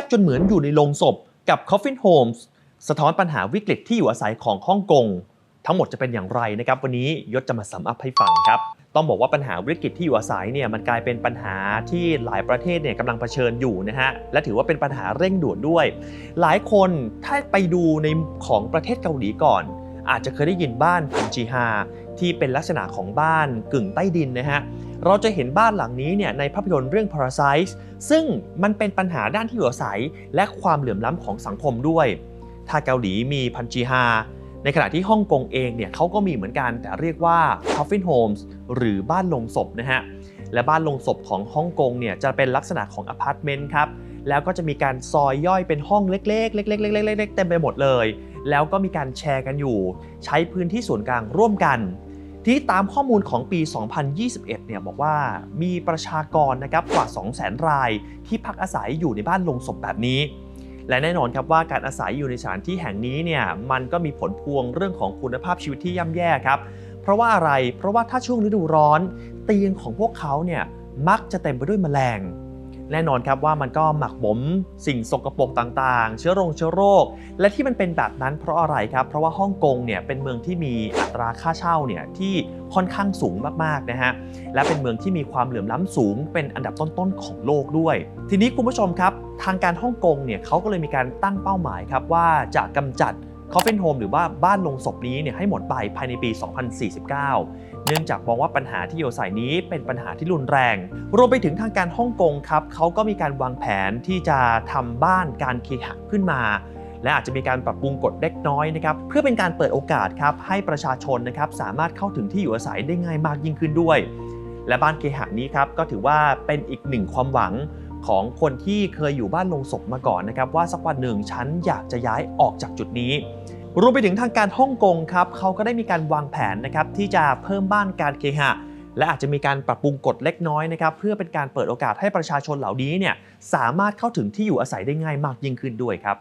บจนเหมือนอยู่ในโรงศพกับ Coffin Homes สะท้อนปัญหาวิกฤตที่อยู่อาศัยของฮ่องกง ทั้งหมดจะเป็นอย่างไรนะครับ วันนี้ยศจะมาสัมอัพให้ฟังครับ ต้องบอกว่าปัญหาวิกฤตที่อยู่อาศัยเนี่ยมันกลายเป็นปัญหาที่หลายประเทศเนี่ยกำลังเผชิญอยู่นะฮะและถือว่าเป็นปัญหาเร่งด่วนด้วย หลายคนถ้าไปดูในของประเทศเกาหลีก่อน อาจจะเคยได้ยินบ้านพันจีฮาที่เป็นลักษณะของบ้านกึ่งใต้ดินนะฮะ เราจะเห็นบ้านหลังนี้เนี่ยในภาพยนตร์เรื่อง Parasite ซึ่งมันเป็นปัญหาด้านที่อยู่อาศัย และความเหลื่อมล้ำของสังคมด้วย ถ้าเกาหลีมีพันจีฮาในขณะที่ฮ่องกงเองเนี่ยเขาก็มีเหมือนกันแต่เรียกว่า Coffin Homes หรือบ้านลงศพนะฮะและบ้านลงศพของฮ่องกงเนี่ยจะเป็นลักษณะของอพาร์ตเมนต์ครับแล้วก็จะมีการซอยย่อยเป็นห้องเล็กๆเล็กๆเล็กๆเล็กๆเต็มไปหมดเลย แล้วก็มีการแชร์กันอยู่ ใช้พื้นที่ส่วนกลางร่วมกัน ที่ตามข้อมูลของปี 2021 เนี่ยบอกว่ามีประชากรนะครับกว่า 200,000 รายที่พักอาศัยอยู่ในบ้านลงศพแบบนี้ และแน่นอนครับว่าการอาศัยอยู่ในสถานที่แห่งนี้เนี่ยมันก็มีผลพวงเรื่องของคุณภาพชีวิตที่ย่ำแย่ครับ เพราะว่าอะไร เพราะว่าถ้าช่วงฤดูร้อน เตียงของพวกเขาเนี่ยมักจะเต็มไปด้วยแมลง แน่นอนครับว่ามันก็หมักหมมสิ่งสกปรกต่างๆ เชื้อโรคเชื้อโรค และที่มันเป็นแบบนั้นเพราะอะไรครับ เพราะว่าฮ่องกงเนี่ยเป็นเมืองที่มีอัตราค่าเช่าเนี่ยที่ค่อนข้างสูงมากๆนะฮะ และเป็นเมืองที่มีความเหลื่อมล้ำสูง เป็นอันดับต้นๆของโลกด้วย ทีนี้คุณผู้ชมครับ ทางการฮ่องกงเนี่ยเขาก็เลยมีการตั้งเป้าหมายครับว่าจะกำจัด Coffin Home หรือว่าบ้านลงศพนี้เนี่ยให้หมดไปภายในปี 2049 เนื่องจากมองว่าปัญหาที่อยู่อาศัยนี้เป็นปัญหาที่รุนแรง รวมไปถึงทางการฮ่องกงครับเขาก็มีการวางแผนที่จะทำบ้านการเคหะขึ้นมา และอาจจะมีการปรับปรุงกฎเล็กน้อยนะครับเพื่อเป็นการเปิดโอกาสครับให้ประชาชนนะครับสามารถเข้าถึงที่อยู่อาศัยได้ง่ายมากยิ่งขึ้นด้วย และบ้านเคหะนี้ครับก็ถือว่าเป็นอีกหนึ่งความหวังของคนที่เคยอยู่บ้านลงศพมาก่อนนะครับว่าสักวันหนึ่งฉันอยากจะย้ายออกจากจุดนี้ รวมไปถึงทางการฮ่องกงครับเขาก็ได้มีการวางแผนนะครับที่จะเพิ่มบ้านการเคหะ และอาจจะมีการปรับปรุงกฎเล็กน้อยนะครับเพื่อเป็นการเปิดโอกาสให้ประชาชนเหล่านี้เนี่ยสามารถเข้าถึงที่อยู่อาศัยได้ง่ายมากยิ่งขึ้นด้วยครับ